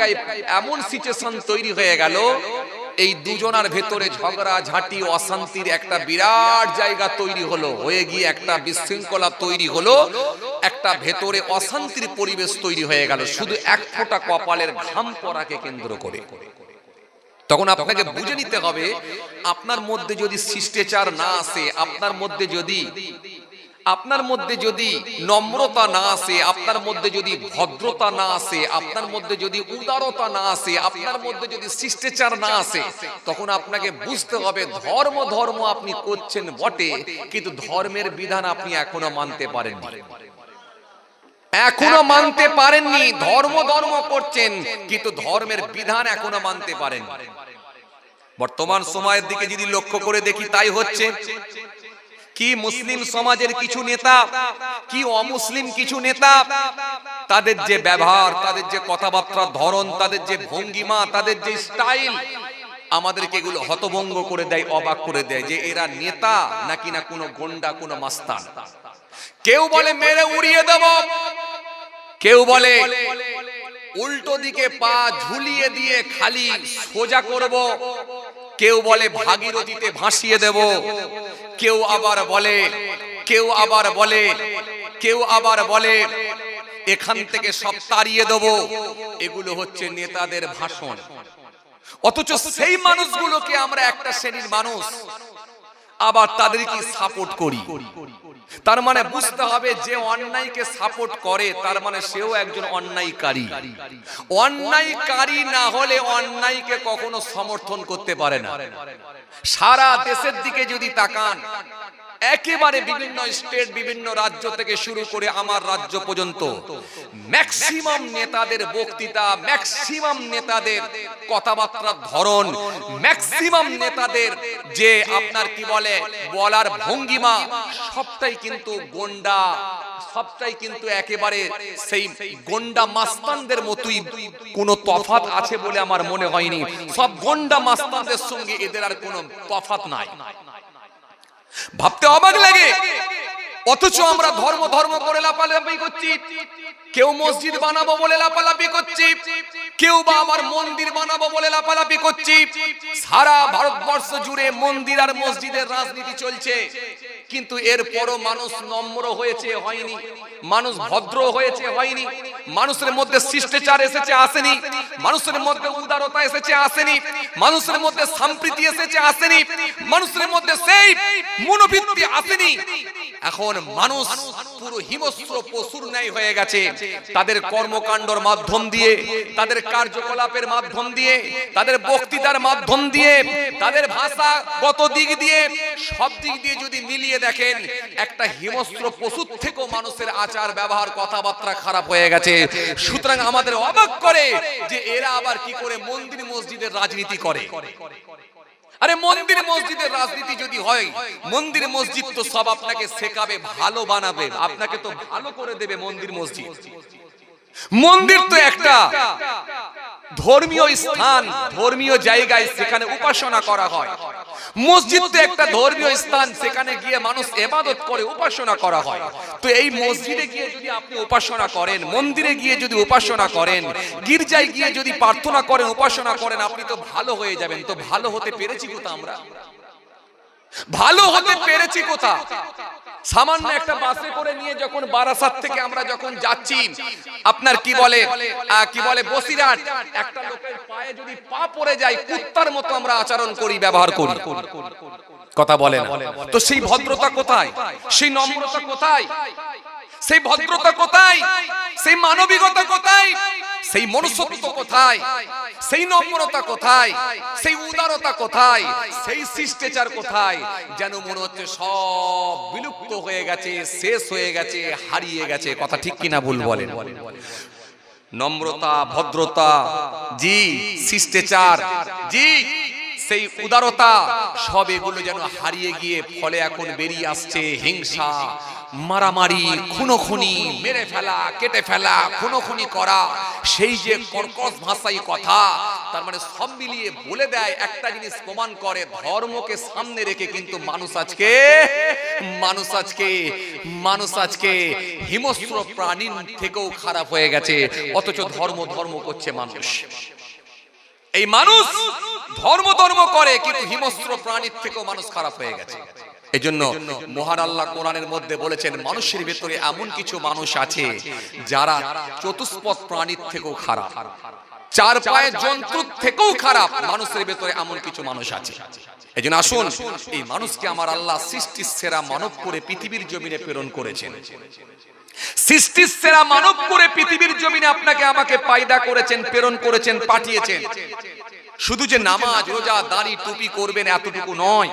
জায়গায় এমন সিচুয়েশন তৈরি হয়ে গেল, এই দুজনার ভেতরে ঝগড়া, ঝাঁটি, অশান্তির একটা বিরাট জায়গা তৈরি হলো, হয়ে গিয়ে একটা বিশৃঙ্খলা তৈরি হলো, একটা ভেতরে অশান্তির পরিবেশ তৈরি হয়ে গেল, শুধু এক ফোঁটা কপালের ঘাম পড়াকে কেন্দ্র করে। তখন আপনাকে বুঝে নিতে হবে, আপনার মধ্যে যদি শিষ্টাচার না আসে, আপনার মধ্যে যদি আপনার মধ্যে যদি নম্রতা না আসে, আপনার মধ্যে যদি ভদ্রতা না আসে, আপনার মধ্যে যদি উদারতা না আসে, আপনার মধ্যে যদি শিষ্টাচার না আসে, তখন আপনাকে বুঝতে হবে ধর্ম ধর্ম আপনি করছেন বটে, কিন্তু ধর্মের বিধান আপনি এখনও মানতে পারেননি। এখনও মানতে পারেননি, ধর্ম ধর্ম করছেন, কিন্তু ধর্মের বিধান এখনও মানতে পারেন বর্তমান সময়ের দিকে যদি লক্ষ্য করে দেখি, তাই হচ্ছে। কি মুসলিম সমাজের কিছু নেতা কি অমুসলিম কিছু নেতা তাদের যে ব্যবহার তাদের যে কথাবার্তার ধরন তাদের যে ভঙ্গিমা তাদের যে স্টাইল আমাদেরকে এগুলো হতভঙ্গ করে দেয় অবাক করে দেয় যে এরা নেতা নাকি না কোনো গন্ডা কোনো মাস্তান। কেউ বলে মেরে উড়িয়ে দেব। কেউ বলে উল্টো দিকে পা ঝুলিয়ে দিয়ে খালি সোজা করব। কেউ বলে ভাগীরথীতে ভাসিয়ে দেব। কেউ আবার বলে কেউ আবার বলে কেউ আবার বলে এখান থেকে সব তাড়িয়ে দেব। এগুলো হচ্ছে নেতাদের ভাষণ। অথচ সেই মানুষগুলোকে আমরা একটা শ্রেণির মানুষ আবার তাদেরকে সাপোর্ট করি। তার মানে বুঝতে হবে যে অন্যায়কে সাপোর্ট করে, তার মানে সেও একজন অন্যায়কারী। অন্যায়কারী না হলে অন্যায়কে কখনো সমর্থন করতে পারে না। সারা দেশের দিকে যদি তাকান একেবারে বিভিন্ন স্টেট, বিভিন্ন রাজ্য থেকে শুরু করে আমার রাজ্য পর্যন্ত। ম্যাক্সিমাম নেতাদের বক্তৃতা, ম্যাক্সিমাম নেতাদের কথাবার্তার ধরন, ম্যাক্সিমাম নেতাদের যে আপনার কি বলে, বলার ভঙ্গিমা, সবটাই কিন্তু গন্ডা, সবটাই কিন্তু একেবারে সেই গন্ডা মাস্তানদের মতোই কোনো তফাত আছে বলে আমার মনে হয়নি। সব গন্ডা মাস্তানদের সঙ্গে এদের আর কোনো তফাত নাই। ভাবতে অবাক লাগে। অথচ আমরা ধর্ম ধর্ম করে লাপালাপি করছি। কেউ মসজিদ বানাবো বলে লাপালাপি করছি। কেউ বা আমার মন্দির বানাবো বলে লাপালাপি করছি। সারা ভারতবর্ষ জুড়ে মন্দির আর মসজিদের রাজনীতি চলছে। কিন্তু এরপরও মানুষ নম্র হয়েছে, হয়নি। মানুষ ভদ্র হয়েছে, হয়নি। মানুষের মধ্যে শিষ্টাচার এসেছে, আসেনি। মানুষের মধ্যে উদারতা এসেছে, আসেনি। মানুষের মধ্যে সম্প্রীতি এসেছে, আসেনি। মানুষের মধ্যে সেই মনোবৃত্তি আসেনি। এখন মানুষ পুরো হিমস্র পশুর ন্যায় হয়ে গেছে। তাদের কর্মকাণ্ডর মাধ্যম দিয়ে, তাদের কার্যকলাপের মাধ্যম দিয়ে, তাদের বক্তৃতার মাধ্যম দিয়ে, তাদের ভাষাগত দিক দিয়ে, সব দিক দিয়ে যদি মিলিয়ে দেখেন, একটা হিমস্র পশুর থেকেও মানুষের আচার, ব্যবহার, কথাবার্তা খারাপ হয়ে গেছে। সুতরাং আমাদের অবাক করে যে এরা আবার কি করে মন্দির মসজিদের রাজনীতি করে। আরে মন্দির মসজিদের রাজনীতি যদি হয়, মন্দির মসজিদ তো সব আপনাকে শেখাবে, ভালো বানাবে, আপনাকে তো ভালো করে দেবে মন্দির মসজিদ। মন্দির তো একটা ধর্মীয় স্থান, ধর্মীয় জায়গায় সেখানে উপাসনা করা হয়। মসজিদ তো একটা ধর্মীয় স্থান, সেখানে গিয়ে মানুষ এবাদত করে, উপাসনা করা হয়। তো এই মসজিদে গিয়ে যদি আপনি উপাসনা করেন, মন্দিরে গিয়ে যদি উপাসনা করেন, গির্জায় গিয়ে যদি প্রার্থনা করেন, উপাসনা করেন, আপনি তো ভালো হয়ে যাবেন। তো ভালো হতে পেরেছি কোথা আমরা? ভালো হতে পেরেছি কোথা? সামান্য একটা বাসে করে নিয়ে যখন বারাসাত থেকে আমরা যখন যাচ্ছি, আপনার কি বলে? কি বলে? বসিরাট একটা লোকের পায়ে যদি পা পড়ে যায়, কুত্তার মতো আমরা আচরণ করি, ব্যবহার করি। কথা বলে তো সেই ভদ্রতা কোথায়? সেই নম্রতা কোথায়? সেই ভদ্রতা কোথায়? সেই মানবিকতা কোথায়? সেই মনুষ্যত্ব কোথায়? সেই নম্রতা কোথায়? সেই উদারতা কোথায়? সেই শিষ্টাচার কোথায়? যেন মনে হচ্ছে সব বিলুপ্ত হয়ে গেছে, শেষ হয়ে গেছে, হারিয়ে গেছে। কথা ঠিক কিনা ভুল বলেন? নম্রতা, ভদ্রতা, জি, শিষ্টাচার, জি, সেই উদারতা, সব এগুলো যেন হারিয়ে গিয়ে ফলে এখন বেরিয়ে আসছে হিংসা মারামারি খুনোখুনি মেরে ফেলা কেটে ফেলা খুনোখুনি করা সেই যে কর্কশ ভাষাই কথা তার মানে সব মিলিয়ে বলে দেয় একটা জিনিস প্রমাণ করে ধর্মকে সামনে রেখে কিন্তু মানুষ আজকে মানুষ আজকে মানুষ আজকে হিমস্র প্রাণীর থেকেও খারাপ হয়ে গেছে অথচ ধর্ম ধর্ম করছে মানুষ। এই মানুষ ধর্ম ধর্ম করে কিন্তু হিমস্র প্রাণীর থেকেও মানুষ খারাপ হয়ে গেছে। এই জন্য মহান আল্লাহ কোরআনের মধ্যে বলেছেন, মানুষের ভেতরে এমন কিছু মানুষ আছে যারা চতুষ্পদ প্রাণীর থেকেও খারাপ, চার পায়ের জন্তুর থেকেও খারাপ, মানুষের ভেতরে এমন কিছু মানুষ আছে। এই জন্য আসুন, এই মানুষকে আমার আল্লাহ সৃষ্টির সেরা মানব করে পৃথিবীর জমিনে প্রেরণ করেছেন। সৃষ্টির সেরা মানব করে পৃথিবীর জমিনে আপনাকে আমাকে পায়দা করেছেন, প্রেরণ করেছেন, পাঠিয়েছেন। শুধু যে নামাজ, রোজা, দাড়ি, টুপি করবেন এতটুকু নয়।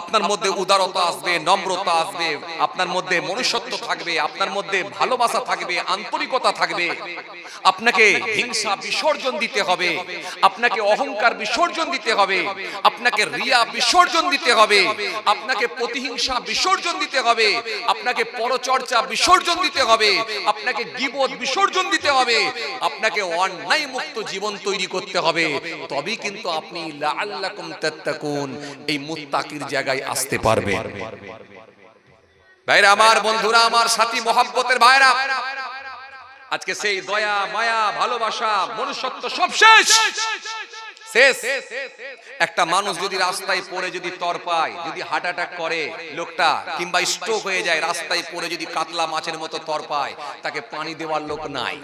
আপনার মধ্যে উদারতা আসবে, নম্রতা আসবে, আপনার মধ্যে মনুষ্যত্ব থাকবে, আপনার মধ্যে ভালোবাসা থাকবে, আন্তরিকতা থাকবে। আপনাকে হিংসা বিসর্জন দিতে হবে, আপনাকে অহংকার বিসর্জন দিতে হবে, আপনাকে রিয়া বিসর্জন দিতে হবে, আপনাকে প্রতিহিংসা বিসর্জন দিতে হবে, আপনাকে পরচর্চা বিসর্জন দিতে হবে, আপনাকে গিবত বিসর্জন দিতে হবে, আপনাকে অন্যায় মুক্ত জীবন তৈরি করতে হবে। তবেই কিন্তু আপনি লাআল্লাকুম তাত্তাকুন। এই মুত্তাকির জায়গায় আসতে পারবেন ভাইরা, আমার বন্ধুরা, আমার সাথী মহাব্বতের ভাইরা, আজকে সেই দয়া, মায়া, ভালোবাসা, মনুষ্যত্ব সব শেষ। একটা মানুষ যদি রাস্তায় পড়ে যদি তর পায়, যদি হার্ট অ্যাটাক করে লোকটা, কিংবা স্ট্রোক হয়ে যায়, রাস্তায় পড়ে যদি কাতলা মাছের মতো তর পায়, তাকে পানি দেওয়ার লোক নাই।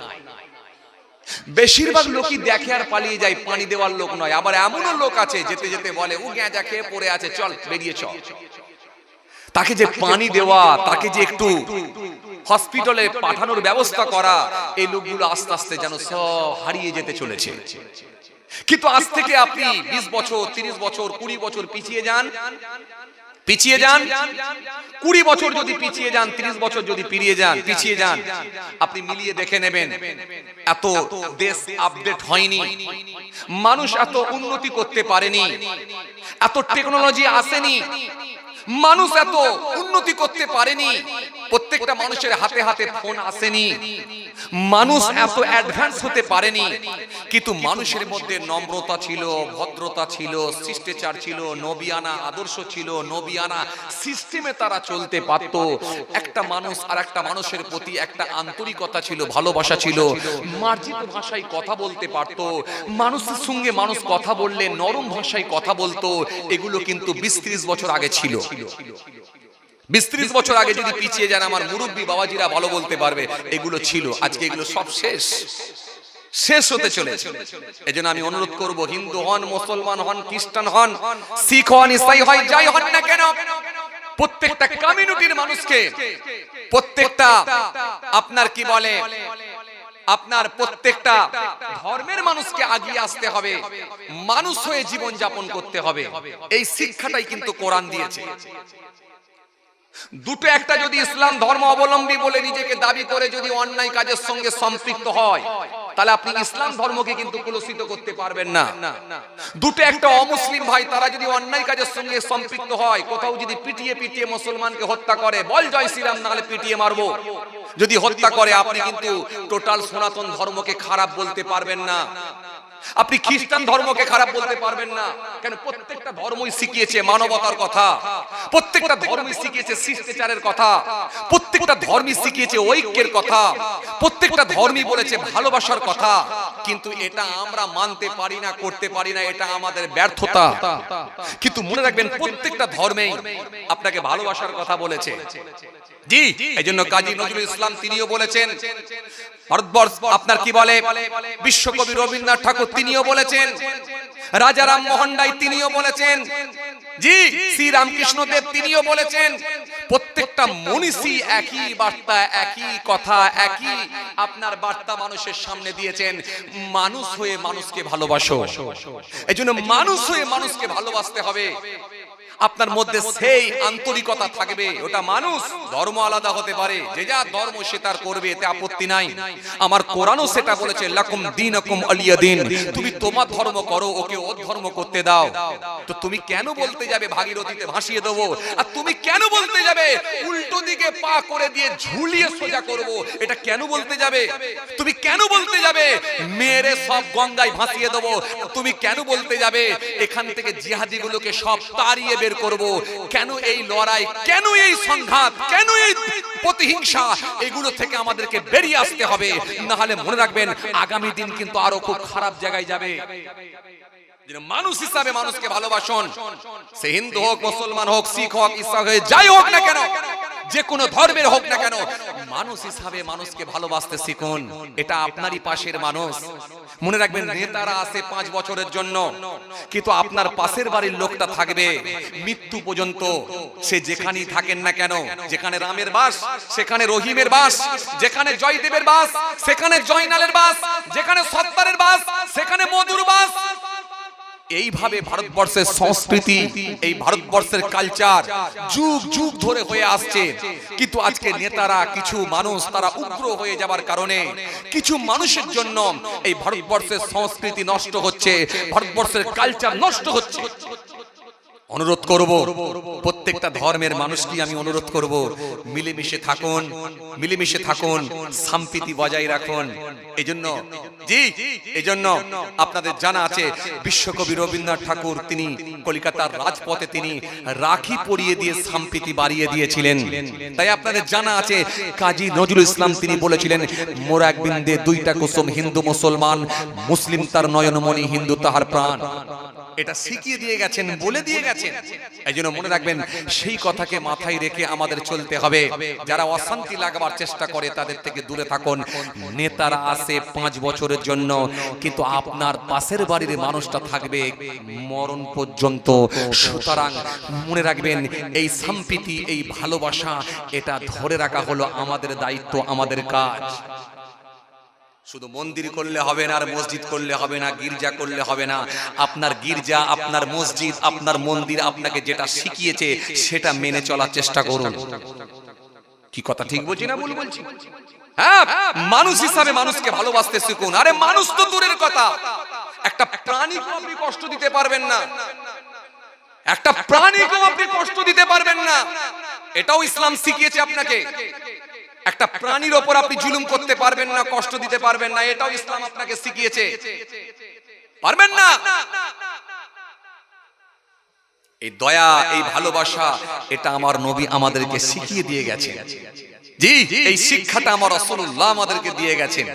বেশিরভাগ লোকই দেখে আর পালিয়ে যায়, পানি দেওয়ার লোক নয়। আবার এমনও লোক আছে, যেতে যেতে বলে, ও গ্যাঁজা খেয়ে পড়ে আছে, চল, বেরিয়ে চল। তাকে যে পানি দেওয়া, তাকে যে একটু হসপিটালে পাঠানোর ব্যবস্থা করা, এই লোকগুলো আস্তে আস্তে যেন সব হারিয়ে যেতে চলেছে। কিন্তু আজ থেকে আপনি বিশ বছর, তিরিশ বছর, কুড়ি বছর পিছিয়ে যান। পিছিয়ে যান। কুড়ি বছর যদি পিছিয়ে যান, ত্রিশ বছর যদি পিরিয়ে যান, পিছিয়ে যান। আপনি মিলিয়ে দেখে নেবেন, এত দেশ আপডেট হয়নি। মানুষ এত উন্নতি করতে পারেনি। এত টেকনোলজি আসেনি। মানুষ এত উন্নতি করতে পারেনি। প্রত্যেকটা মানুষের হাতে হাতে ফোন আসেনি। মানুষ এত অ্যাডভান্স হতে পারেনি। কিন্তু মানুষের মধ্যে নম্রতা ছিল, ভদ্রতা ছিল, শিষ্টাচার ছিল, নবিয়ানা, আদর্শ ছিল, নবিয়ানা সিস্টেমে তারা চলতে পারত। একটা মানুষ আর একটা মানুষের প্রতি একটা আন্তরিকতা ছিল, ভালোবাসা ছিল। মার্জিত ভাষায় কথা বলতে পারত। মানুষের সঙ্গে মানুষ কথা বললে, নরম ভাষায় কথা বলতো। এগুলো কিন্তু বিশ ত্রিশ বছর আগে ছিল। বিশ ত্রিশ বছর আগে যদি পিছিয়ে যান আমার মুরব্বী বাবাজিরা ভালো বলতে পারবে এগুলো ছিল। আজকে এগুলো সব শেষ। শেষ। হতে চলেছে। এই জন্য আমি অনুরোধ করব হিন্দু হন মুসলমান হন খ্রিস্টান হন শিখ হন ইসাই হয় যাই হন না কেন প্রত্যেকটা কমিউনিটির মানুষকে প্রত্যেকটা আপনার কি বলে? আপনার প্রত্যেকটা ধর্মের মানুষকে আগিয়ে আসতে হবে, মানুষ হয়ে জীবন যাপন করতে হবে। এই শিক্ষাটাই কিন্তু কোরআন দিয়েছে। দুটো একটা যদি ইসলাম ধর্ম অবলম্বী বলে নিজেকে দাবি করে যদি অন্যায় কাজের সঙ্গে সম্পৃক্ত হয় তাহলে আপনি ইসলাম ধর্মকে কিন্তু কুলসিত করতে পারবেন না। দুটো একটা অমুসলিম ভাই তারা যদি অন্যায় কাজের সঙ্গে সম্পৃক্ত হয় কোথাও যদি পিটিয়ে পিটিয়ে মুসলমানকে হত্যা করে বল জয় শ্রীরাম নাহলে পিটিয়ে মারবো। যদি হত্যা করে আপনি কিন্তু টোটাল সনাতন ধর্মকে খারাপ বলতে পারবেন না। আপনি খ্রিস্টান ধর্মকে খারাপ বলতে পারবেন না। কেন প্রত্যেকটা ধর্মই শিখিয়েছে মানবতার কথা। প্রত্যেকটা ধর্মই শিখিয়েছে শিষ্টাচারের কথা। প্রত্যেকটা ধর্মই শিখিয়েছে ঐক্যের কথা। প্রত্যেকটা ধর্মই বলেছে ভালোবাসার কথা। কিন্তু এটা আমরা মানতে পারি না, করতে পারি না, এটা আমাদের ব্যর্থতা। কিন্তু মনে রাখবেন, প্রত্যেকটা ধর্মেই আপনাকে ভালোবাসার কথা বলেছে। জি এই জন্য কাজী নজরুল ইসলাম তিনিও বলেছেন, ভারতবর্ষ আপনার কি বলে? বিশ্বকবি রবীন্দ্রনাথ ঠাকুর তিনিও বলেছেন। রাজা রাম মোহন রায় তিনিও বলেছেন। জি, শ্রী রামকৃষ্ণ দেব তিনিও বলেছেন। প্রত্যেকটা মনীষী একই বার্তা, একই কথা, একই আপনার বার্তা মানুষের সামনে দিয়েছেন। মানুষ হয়ে মানুষকে ভালোবাসো। এই জন্য মানুষ হয়ে মানুষকে ভালোবাসতে হবে। আপনার মধ্যে সেই আন্তরিকতা থাকবে। ওটা মানুষ ধর্ম আলাদা হতে পারে। যে যা ধর্ম সে তার করবে এতে আপত্তি নাই। আমার কোরআনও সেটা বলেছে লাকুম দীনকুম আলিয়া দিন। তুমি তোমার ধর্ম করো ওকে ওর ধর্ম করতে দাও। তো তুমি কেন বলতে যাবে ভাগীরথীতে ভাসিয়ে দেবো? আর তুমি কেন বলতে যাবে উল্টো দিকে পা করে দিয়ে ঝুলিয়ে সোজা করব? এটা কেন বলতে যাবে? তুমি কেন বলতে যাবে মেরে সব গঙ্গায় ভাসিয়ে দেবো? তুমি কেন বলতে যাবে এখান থেকে জিহাদিগুলোকে সব তাড়িয়ে বের করব? কেন এই লড়াই? কেন এই সংঘাত? কেন এই প্রতিহিংসা? এগুলো থেকে আমাদেরকে বেরিয়ে আসতে হবে। না হলে মনে রাখবেন, আগামী দিন কিন্তু আরও খুব খারাপ জায়গায় যাবে। মানুষ হিসাবে মানুষকে ভালোবাসুন, সে হিন্দু হোক, মুসলমান হোক, শিখ হোক ইসলাম হোক যাই হোক না কেন যে কোনো ধর্মের হোক না কেন, মানুষ হিসাবে মানুষকে ভালোবাসতে শিখুন। এটা আপনারই পাশের মানুষ। মনে রাখবেন, নেতারা আসে পাঁচ বছরের জন্য, কিন্তু আপনার পাশের বাড়ির লোকটা থাকবে, মৃত্যু পর্যন্ত সে যেখানেই থাকেন না কেন, যেখানে রামের বাস, সেখানে রহিমের বাস, যেখানে জয়দেবের বাস, সেখানে জয়নালের বাস, যেখানে সত্তারের বাস, সেখানে মধুর বাস এইভাবে ভারতবর্ষের সংস্কৃতি, এই ভারতবর্ষের কালচার যুগ যুগ ধরে হয়ে আসছে। কিন্তু আজকে নেতারা, কিছু মানুষ তারা উগ্র হয়ে যাবার কারণে কিছু মানুষের জন্য এই ভারতবর্ষের সংস্কৃতি নষ্ট হচ্ছে, ভারতবর্ষের কালচার নষ্ট হচ্ছে। অনুরোধ করব, প্রত্যেকটা ধর্মের মানুষকে আমি অনুরোধ করব, মিলেমিশে থাকুন মিলেমিশে থাকুন, সম্প্রীতি বজায় রাখুন। এজন্য, জি, এজন্য আপনাদের জানা আছে, বিশ্বকবি রবীন্দ্রনাথ ঠাকুর তিনি কলকাতার রাজপথে তিনি রাখি পরিয়ে দিয়ে সম্প্রীতি বাড়িয়ে দিয়েছিলেন। তাই আপনাদের জানা আছে, কাজী নজরুল ইসলাম তিনি বলেছিলেন, মোরা এক বিন্দে দুইটা কুসুম হিন্দু মুসলমান, মুসলিম তার নয়নমণি হিন্দু তাহার প্রাণ। এটা শিখিয়ে দিয়ে গেছেন বলে দিয়ে গেছেন। এই জন্য মনে রাখবেন সেই কথাকে মাথায় রেখে আমাদের চলতে হবে। যারা অশান্তি লাগাবার চেষ্টা করে তাদের থেকে দূরে থাকুন। নেতারা আসে পাঁচ বছরের জন্য কিন্তু আপনার পাশের বাড়ির মানুষটা থাকবে মরণ পর্যন্ত। সুতরাং মনে রাখবেন এই সম্প্রীতি এই ভালোবাসা এটা ধরে রাখা হলো আমাদের দায়িত্ব আমাদের কাজ। শুধু মন্দির করলে হবে না, আর মসজিদ করলে হবে না, গির্জা করলে হবে না। আপনার গির্জা, আপনার মসজিদ, আপনার মন্দির আপনাকে যেটা শিখিয়েছে, সেটা মেনে চলার চেষ্টা করুন। কি কথা, ঠিক বলছি না ভুল বলছি? হ্যাঁ মানুষ হিসাবে মানুষকে ভালোবাসতে শিখুন। আরে মানুষ তো দূরের কথা। একটা প্রাণীকে আপনি কষ্ট দিতে পারবেন না। একটা প্রাণীকেও আপনি কষ্ট দিতে পারবেন না। এটাও ইসলাম শিখিয়েছে আপনাকে। একটা প্রাণীর ওপর আপনি জুলুম করতে পারবেন না, কষ্ট দিতে পারবেন না, এটাও ইসলাম আপনাকে শিখিয়েছে। পারবেন না? এই দয়া, এই ভালোবাসা, এটা আমার নবী আমাদেরকে শিখিয়ে দিয়ে গেছে জি, এই শিক্ষাটা আমার রাসূলুল্লাহ আমাদেরকে দিয়ে গেছেন।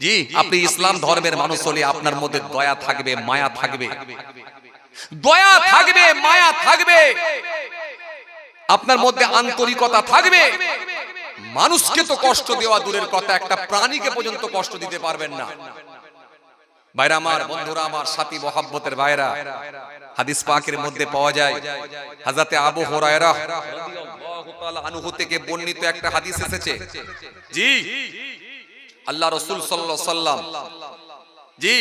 জি, আপনি ইসলাম ধর্মের মানুষ হলে আপনার মধ্যে দয়া থাকবে, মায়া থাকবে। দয়া থাকবে, মায়া থাকবে। আপনার মধ্যে আন্তরিকতা থাকবে। মানুষকে তো কষ্ট দেওয়া দূরের কথা, একটা প্রাণীকে পর্যন্ত কষ্ট দিতে পারবেন না। ভাইরা আমার, বন্ধুরা আমার, সাথী মহাব্বতের ভাইরা, হাদিস পাকের মধ্যে পাওয়া যায় হাজাতে আবু হুরায়রা আনহু থেকে বর্ণিত একটা হাদিস এসেছে। জি, আল্লাহ রাসূল আলাইহি সাল্লাম জি,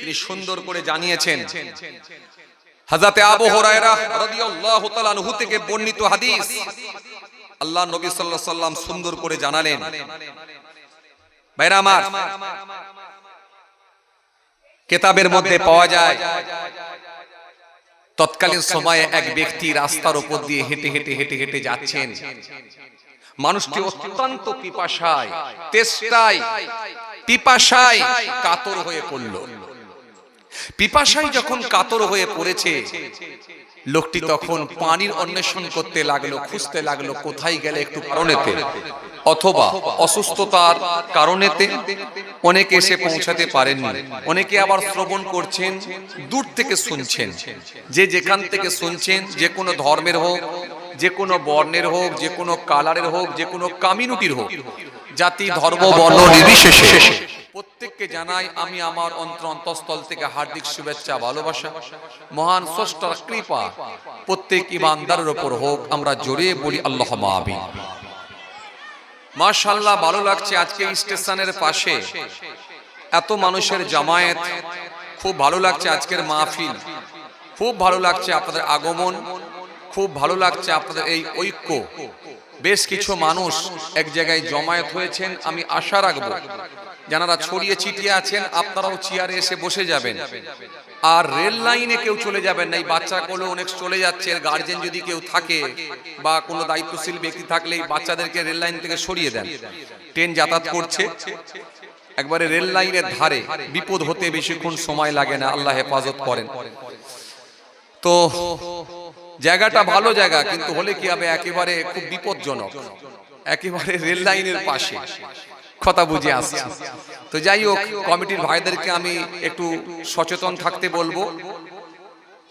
তিনি সুন্দর করে জানিয়েছেন। হাজাতে আবু হুরায়রা তাআলা আনহু থেকে বর্ণিত হাদিস। আল্লাহ নবী আলাইহি সাল্লাম সুন্দর করে জানালেন। ভাইরা আমার, কেতাবের মধ্যে পাওয়া যায়, তৎকালীন সময়ে এক ব্যক্তি রাস্তার উপর দিয়ে হেঁটে হেঁটে হেঁটে হেঁটে যাচ্ছেন। মানুষটি অত্যন্ত পিপাসায়, তেষ্টায়, পিপাসায় কাতর হয়ে পড়ল। পিপাসায় যখন কাতর হয়ে পড়েছে লোকটি তখন পানির অন্বেষণ করতে লাগল খুঁজতে লাগল কোথায় গেলে একটু কারণেতে অথবা অসুস্থতার কারণেতে অনেকে এসে পৌঁছাতে পারেননি। অনেকে আবার শ্রবণ করছেন দূর থেকে শুনছেন। যে যেখান থেকে শুনছেন যে কোনো ধর্মের হোক যে কোনো বর্ণের হোক যে কোনো কালারের হোক যে কোনো কমিউনিটির হোক জাতি ধর্ম বর্ণ নির্বিশেষে। প্রত্যেককে জানাই আমি আমার অন্তর অন্তঃস্থল থেকে হার্দিক শুভেচ্ছা ভালোবাসা। মহান স্রষ্টার কৃপা। প্রত্যেক ইমানদারের উপর হোক আমরা জোরে বলি আল্লাহ মাবিন মাশাল্লাহ ভালো লাগছে আজকে স্টেশনের পাশে। এত মানুষের জামায়াত। খুব ভালো লাগছে আজকের মাহফিল। খুব ভালো লাগছে আপনাদের আগমন। খুব ভালো লাগছে আপনাদের এই ঐক্য। বেশ কিছু মানুষ এক জায়গায় জমায়েত হয়েছেন আমি আশা রাখব। যারা ছড়িয়ে ছিটিয়ে আছেন, আপনারাও চেয়ারে এসে বসে যাবেন। আর রেল লাইনে কেউ চলে যাবেন না, এই বাচ্চা কোলে অনেক চলে যাচ্ছে গার্জেন যদি কেউ থাকে বা কোনো দায়িত্বশীল ব্যক্তি থাকলে এই বাচ্চাদেরকে রেল লাইন থেকে সরিয়ে দেন। ট্রেন যাতায়াত করছে। একবারে রেল লাইনের ধারে বিপদ হতে বেশিক্ষণ সময় লাগে না, আল্লাহ হেফাজত করেন। তো জায়গাটা ভালো জায়গা, কিন্তু হলে কি হবে, একেবারে খুব বিপজ্জনক। একেবারে রেল লাইনের পাশে। কথা বুঝে আসছে। তো যাই হোক, কমিটির ভাইদেরকে আমি একটু সচেতন থাকতে বলব।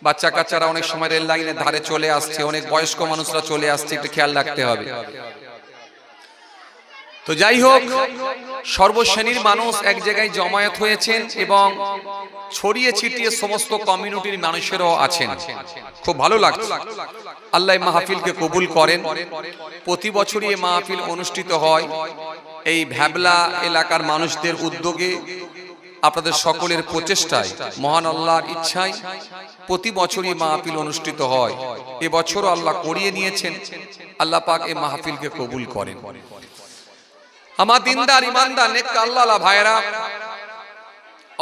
বাচ্চা কাচ্চারা অনেক সময় রেল লাইনের ধারে চলে আসছে, অনেক বয়স্ক মানুষরা চলে আসছে, একটু খেয়াল রাখতে হবে। তো যাই হোক, সর্বশ্রেণীর মানুষ এক জায়গায় জমায়েত হয়েছেন এবং ছড়িয়ে ছিটিয়ে সমস্ত কমিউনিটির মানুষেরও আছেন। খুব ভালো লাগছে। আল্লাহ মাহফিলকে কবুল করেন। প্রতি বছরই মাহফিল অনুষ্ঠিত হয়। এই ভ্যাবলা এলাকার মানুষদের উদ্যোগে আপনাদের সকলের প্রচেষ্টায় মহান আল্লাহর ইচ্ছায় প্রতি বছরই মাহফিল অনুষ্ঠিত হয়। এবছরও আল্লাহ করিয়ে নিয়েছেন। আল্লাহ পাক এই মাহফিলকে কবুল করেন। আমার দিনদার, ইমানদার নেক আল্লাহ ভাইরা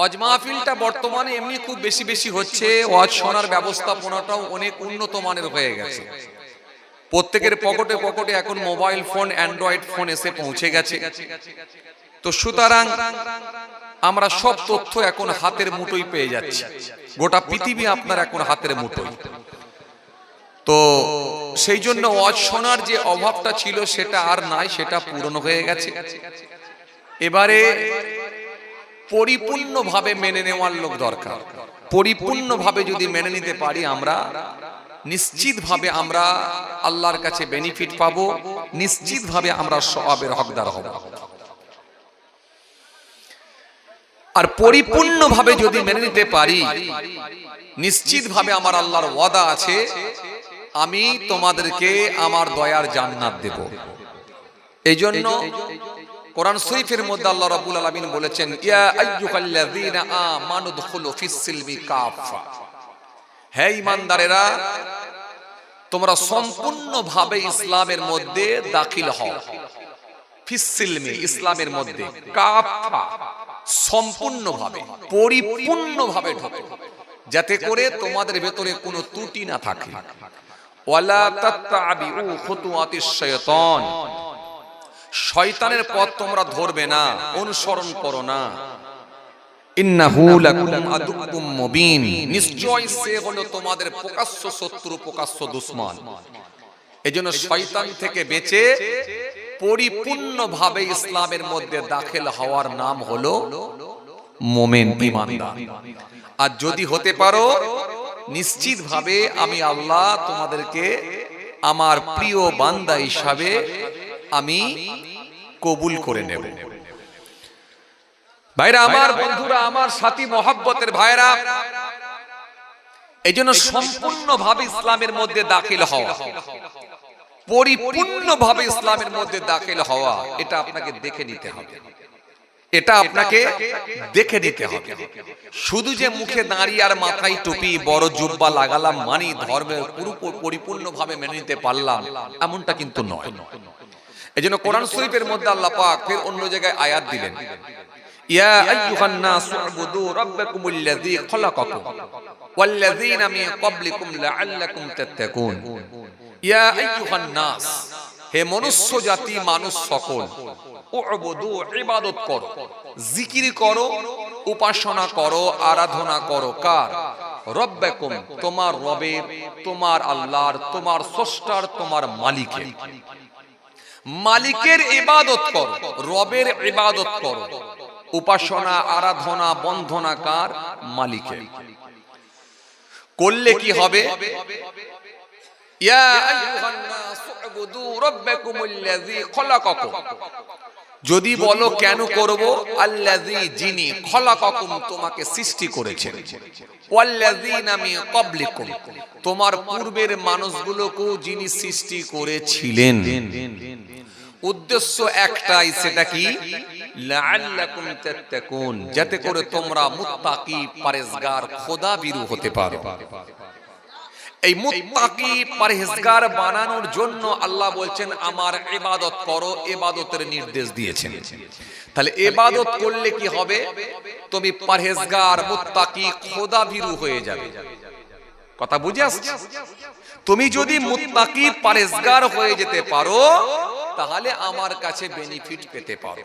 অজ মাহফিলটা বর্তমানে এমনি খুব বেশি বেশি হচ্ছে। ওয়াজ শোনার ব্যবস্থাপনাটাও অনেক উন্নত মানের হয়ে গেছে। প্রত্যেকের পকেটে পকেটে এখন মোবাইল ফোন অ্যান্ড্রয়েড ফোন এসে পৌঁছে গেছে। তো সুতরাং আমরা সব তথ্য এখন হাতের মুঠোই পেয়ে যাচ্ছি। গোটা পৃথিবী আপনার এখন হাতের মুঠোই তো সেই জন্য ওয়াজ শোনার যে অভাবটা ছিল সেটা আর নাই সেটা পূরণ হয়ে গেছে। এবারে পরিপূর্ণভাবে মেনে নেওয়ার লোক দরকার। পরিপূর্ণভাবে যদি মেনে নিতে পারি আমরা নিশ্চিতভাবে আমরা আল্লাহর কাছে বেনিফিট পাবো, নিশ্চিতভাবে আমরা সবের হকদার হব। আর পরিপূর্ণভাবে যদি মেনে নিতে পারি, নিশ্চিতভাবে আমার আল্লাহর ওয়াদা আছে, আমি তোমাদেরকে আমার দয়ার জান্নাত দেব। এই জন্য কোরআন শরীফের মধ্যে আল্লাহ রাব্বুল আলামিন বলেছেন, ইয়া আইয়ুহাল্লাযীনা আমানু দুখুলু ফিস সিলমি কাফা হে ইমানদারেরা, তোমরা সম্পূর্ণভাবে ইসলামের মধ্যে দাখিল হও। ফিস সিলমি, ইসলামের মধ্যে। কাফা সম্পূর্ণভাবে, পরিপূর্ণভাবে ঢোকো, যাতে করে তোমাদের ভেতরে কোনো ত্রুটি না থাকে। ওয়ালা তাত্তাবিউ খুতুওয়াতিশ শাইতান শয়তানের পথ তোমরা ধরবে না, অনুসরণ করো না। নিশ্চয় সে হলো তোমাদের প্রকাশ্য শত্রু প্রকাশ্য দুশমন। এজন্য শয়তান থেকে বেঁচে পরিপূর্ণভাবে ইসলামের মধ্যে দাখিল হওয়ার নাম হলো মোমেন ইমানদার আর যদি হতে পারো নিশ্চিতভাবে আমি আল্লাহ তোমাদেরকে আমার প্রিয় বান্দা হিসাবে আমি কবুল করে নেব। ভাইরা আমার বন্ধুরা আমার সাথী মহাব্বতের ভাইরা এই জন্য সম্পূর্ণভাবে ইসলামের মধ্যে দাখিল হওয়া। পরিপূর্ণভাবে ইসলামের মধ্যে দাখিল হওয়া এটা আপনাকে দেখে নিতে হবে। এটা আপনাকে দেখে নিতে হবে। শুধু যে মুখে দাঁড়িয়ে আর মাথায় টুপি বড় জুব্বা লাগালাম মানি ধর্মের পুরো পরিপূর্ণভাবে মেনে নিতে পারলাম এমনটা কিন্তু নয়। এই জন্য কোরআন শরীফের মধ্যে আল্লাহ পাক ফের অন্য জায়গায় আয়াত দিলেন। ইয়া আইয়ুহান নাস উবুদু রাব্বাকুমুল্লাযী খলাকাকুম ওয়াল্লাযীনা মিন ক্বাবলিকুম লাআল্লাকুম তাত্তাকুন। ইয়া আইয়ুহান নাস হে মনুষ্য জাতি মানুষ সকল উবুদু ইবাদত করো জিকির করো উপাসনা করো আরাধনা করো কার? রব্বাকুম তোমার রবের তোমার আল্লাহর তোমার স্রষ্টার তোমার মালিকের। মালিকের ইবাদত করো রবের ইবাদত করো উপাসনা আরাধনা বন্ধনা কার মালিকের। করলে কি হবে? যদি বলো কেন করব? আল্লাযী যিনি খলাকাকুম তোমাকে সৃষ্টি করেছেন। তোমার পূর্বের মানুষগুলোকেও যিনি সৃষ্টি করেছিলেন। উদ্দেশ্য একটাই, সেটা কি? যাতে করে তোমরা মুত্তাকি পরেজগার খোদা বিরু হতে পারো। এই মুত্তাকি পরহেজগার বানানোর জন্য আল্লাহ বলছেন, আমার ইবাদত করো, ইবাদতের নির্দেশ দিয়েছেন। তাহলে ইবাদত করলে কি হবে? তুমি পরহেজগার, মুত্তাকি খোদা ভীরু হয়ে যাবে। কথা বুঝে আসছে? তুমি যদি মুত্তাকি পরহেজগার হয়ে যেতে পারো তাহলে আমার কাছে বেনিফিট পেতে পারো।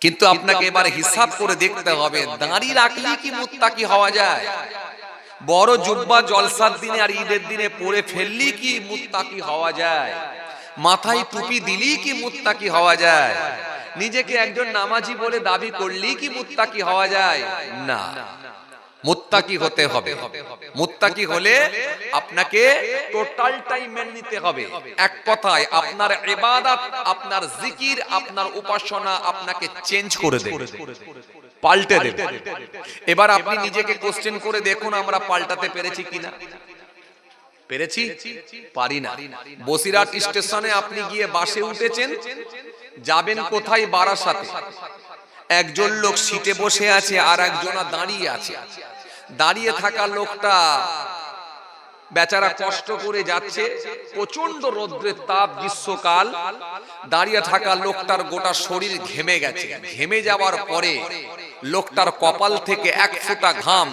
কিন্তু আপনাকে এবার হিসাব করে দেখতে হবে দাঁড়ি রাখলে কি মুত্তাকি হওয়া যায়? বড় জুব্বা জলসার দিনে আর ঈদের দিনে পরে ফেললি কি মুত্তাকি হওয়া যায়? মাথায় টুপি দিলি কি মুত্তাকি হওয়া যায়? নিজেকে একজন নামাজি বলে দাবি করলি কি মুত্তাকি হওয়া যায়? না। মুত্তাকি হতে হবে। মুত্তাকি হলে আপনাকে টোটালটাই মেনে নিতে হবে। এক কথায়, আপনার ইবাদত, আপনার জিকির, আপনার উপাসনা আপনাকে চেঞ্জ করে দেবে। পাল্টে দেবে। এবার আপনি নিজেকে কোশ্চেন করে দেখুন আমরা পাল্টাতে পেরেছি কিনা। পেরেছি? পারি না। বসিরহাট স্টেশনে আপনি গিয়ে বাসে উঠেছেন, যাবেন কোথায় বারাসাতে? একজন লোক সিটে বসে আছে আর একজনা দাঁড়িয়ে আছে। দাঁড়িয়ে থাকা লোকটা বেচারা কষ্ট করে যাচ্ছে প্রচণ্ড রৌদ্রের তাপ গ্রীষ্মকাল, দাঁড়িয়ে থাকা লোকটার গোটা শরীর ঘেমে গেছে। ঘেমে যাওয়ার পরে লোকটার কপাল থেকে এক ফোঁটা ঘাম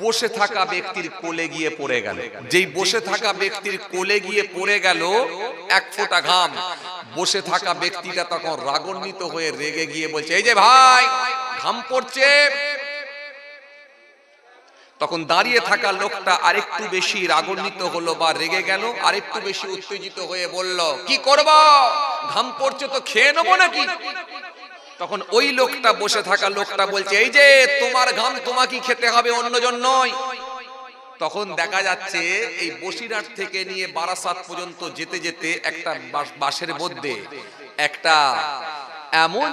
বসে থাকা ব্যক্তির কোলে গিয়ে পড়ে গেল। যেই বসে থাকা ব্যক্তির কোলে গিয়ে পড়ে গেল, এক ফোঁটা ঘাম বসে থাকা ব্যক্তিটা তখন রাগান্বিত হয়ে রেগে গিয়ে বলছে, এই যে ভাই, ঘাম পড়ছে? তখন দাঁড়িয়ে থাকা লোকটা আরেকটু বেশি রাগান্বিত হলো বা রেগে গেল, আরেকটু বেশি উত্তেজিত হয়ে বলল, কি করব? ঘাম পড়ছে তো খেয়ে নেব নাকি? তখন ওই লোকটা বসে থাকা লোকটা বলছে, এই যে, তোমার ঘাম তোমাকে খেতে হবে, অন্যজন নয়। তখন দেখা যাচ্ছে এই বসিরহাট থেকে নিয়ে বারাসাত পর্যন্ত যেতে যেতে একটা বাস- বাসের মধ্যে একটা এমন